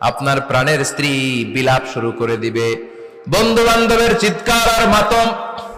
আপনার প্রাণের স্ত্রী বিলাপ শুরু করে দিবে। বন্ধু বান্ধবের চিৎকার আর মাতম